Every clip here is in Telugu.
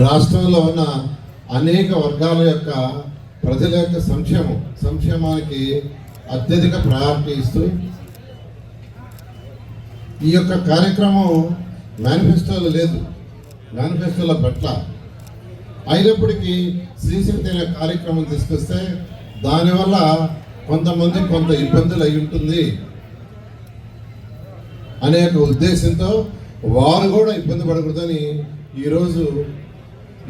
రాష్ట్రంలో ఉన్న అనేక వర్గాల యొక్క ప్రజల యొక్క సంక్షేమం సంక్షేమానికి అత్యధిక ప్రయారిటీ ఇస్తూ ఈ యొక్క కార్యక్రమం మేనిఫెస్టోలో లేదు. మేనిఫెస్టోలో పట్ల అయినప్పటికీ శ్రీశక్తి అనే కార్యక్రమం తీసుకొస్తే దానివల్ల కొంతమంది కొంత ఇబ్బందులు అయి ఉంటుంది అనే ఒక ఉద్దేశంతో వారు కూడా ఇబ్బంది పడకూడదని ఈరోజు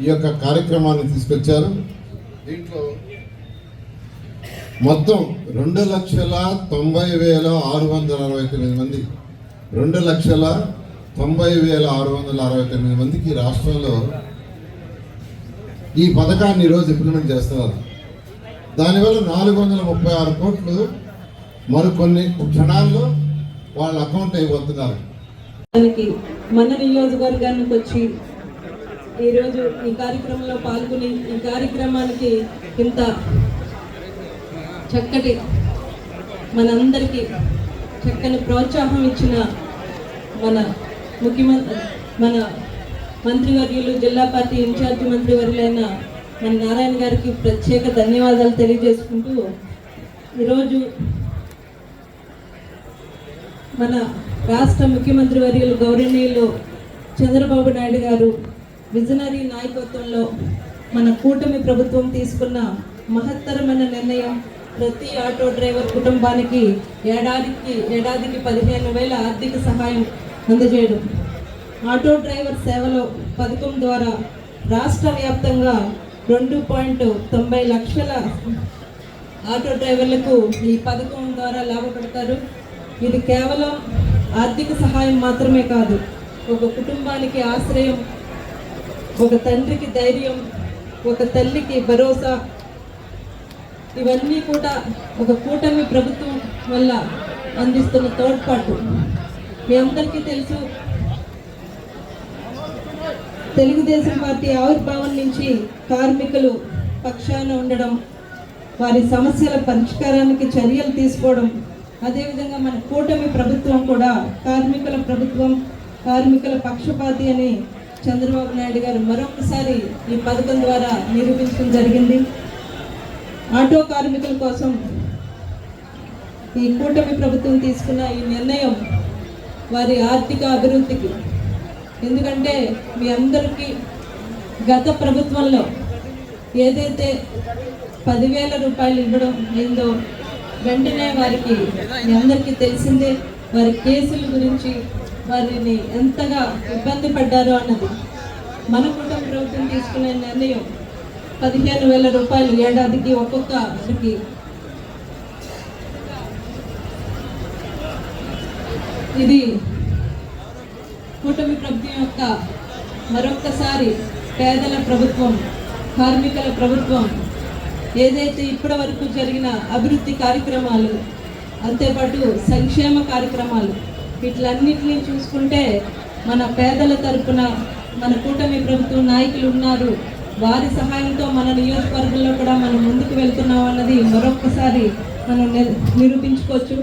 ఈ యొక్క కార్యక్రమాన్ని తీసుకొచ్చారు. దీంట్లో మొత్తం రెండు లక్షల తొంభై వేల ఆరు వందల అరవై తొమ్మిది మంది రెండు లక్షల తొంభై వేల ఆరు వందల అరవై తొమ్మిది మందికి రాష్ట్రంలో ఈ పథకాన్ని ఈరోజు ఇంప్లిమెంట్ చేస్తున్నారు. దానివల్ల నాలుగు వందల ముప్పై ఆరు కోట్లు మరికొన్ని క్షణాల్లో వాళ్ళ అకౌంట్ అయిపోతున్నారు. దానికి మన నియోజకవర్గానికి వచ్చి ఈరోజు ఈ కార్యక్రమంలో పాల్గొని ఈ కార్యక్రమానికి ఇంత చక్కటి మనందరికీ చక్కని ప్రోత్సాహం ఇచ్చిన మన ముఖ్యమంత్రి మన మంత్రివర్యులు జిల్లా పార్టీ ఇన్ఛార్జి మంత్రివర్యులైన మన నారాయణ గారికి ప్రత్యేక ధన్యవాదాలు తెలియజేసుకుంటూ ఈరోజు మన రాష్ట్ర ముఖ్యమంత్రి వర్యులు గౌరవనీయులు చంద్రబాబు నాయుడు గారు విజనరీ నాయకత్వంలో మన కూటమి ప్రభుత్వం తీసుకున్న మహత్తరమైన నిర్ణయం ప్రతి ఆటో డ్రైవర్ కుటుంబానికి ఏడాదికి ఏడాదికి పదిహేను వేల ఆర్థిక సహాయం అందజేయడం. ఆటో డ్రైవర్ సేవలో పథకం ద్వారా రాష్ట్ర వ్యాప్తంగా రెండు పాయింట్ తొంభై లక్షల ఆటో డ్రైవర్లకు ఈ పథకం ద్వారా లాభపడతారు. ఇది కేవలం ఆర్థిక సహాయం మాత్రమే కాదు ఒక కుటుంబానికి ఆశ్రయం ఒక తండ్రికి ధైర్యం ఒక తల్లికి భరోసా ఇవన్నీ కూడా ఒక కూటమి ప్రభుత్వం వల్ల అందిస్తున్న తోడ్పాటు. మీ అందరికీ తెలుసు తెలుగుదేశం పార్టీ ఆవిర్భావం నుంచి కార్మికులు పక్షాన ఉండడం వారి సమస్యల పరిష్కారానికి చర్యలు తీసుకోవడం అదేవిధంగా మన కూటమి ప్రభుత్వం కూడా కార్మికుల ప్రభుత్వం కార్మికుల పక్షపాతి అని చంద్రబాబు నాయుడు గారు మరొకసారి ఈ పథకం ద్వారా నిరూపించడం జరిగింది. ఆటో కార్మికుల కోసం ఈ కూటమి ప్రభుత్వం తీసుకున్న ఈ నిర్ణయం వారి ఆర్థిక అభివృద్ధికి. ఎందుకంటే మీ అందరికీ గత ప్రభుత్వంలో ఏదైతే పదివేల రూపాయలు ఇవ్వడం అయిందో వెంటనే వారికి మీ అందరికీ తెలిసిందే. వారి కేసుల గురించి వారిని ఎంతగా ఇబ్బంది పడ్డారో అన్నది మన కుటుంబ ప్రభుత్వం తీసుకునే నిర్ణయం పదిహేను వేల రూపాయలు ఏడాదికి ఒక్కొక్కరికి ఇది కూటమి ప్రభుత్వం యొక్క మరొక్కసారి పేదల ప్రభుత్వం కార్మికుల ప్రభుత్వం ఏదైతే ఇప్పటి వరకు జరిగిన అభివృద్ధి కార్యక్రమాలు అంతేపాటు సంక్షేమ కార్యక్రమాలు వీటిలన్నింటినీ చూసుకుంటే మన పేదల తరపున మన కూటమి ప్రభుత్వం నాయకులు ఉన్నారు. వారి సహాయంతో మన నియోజకవర్గంలో కూడా మనం ముందుకు వెళ్తున్నాం అన్నది మరొక్కసారి మనం నిరూపించుకోవచ్చు.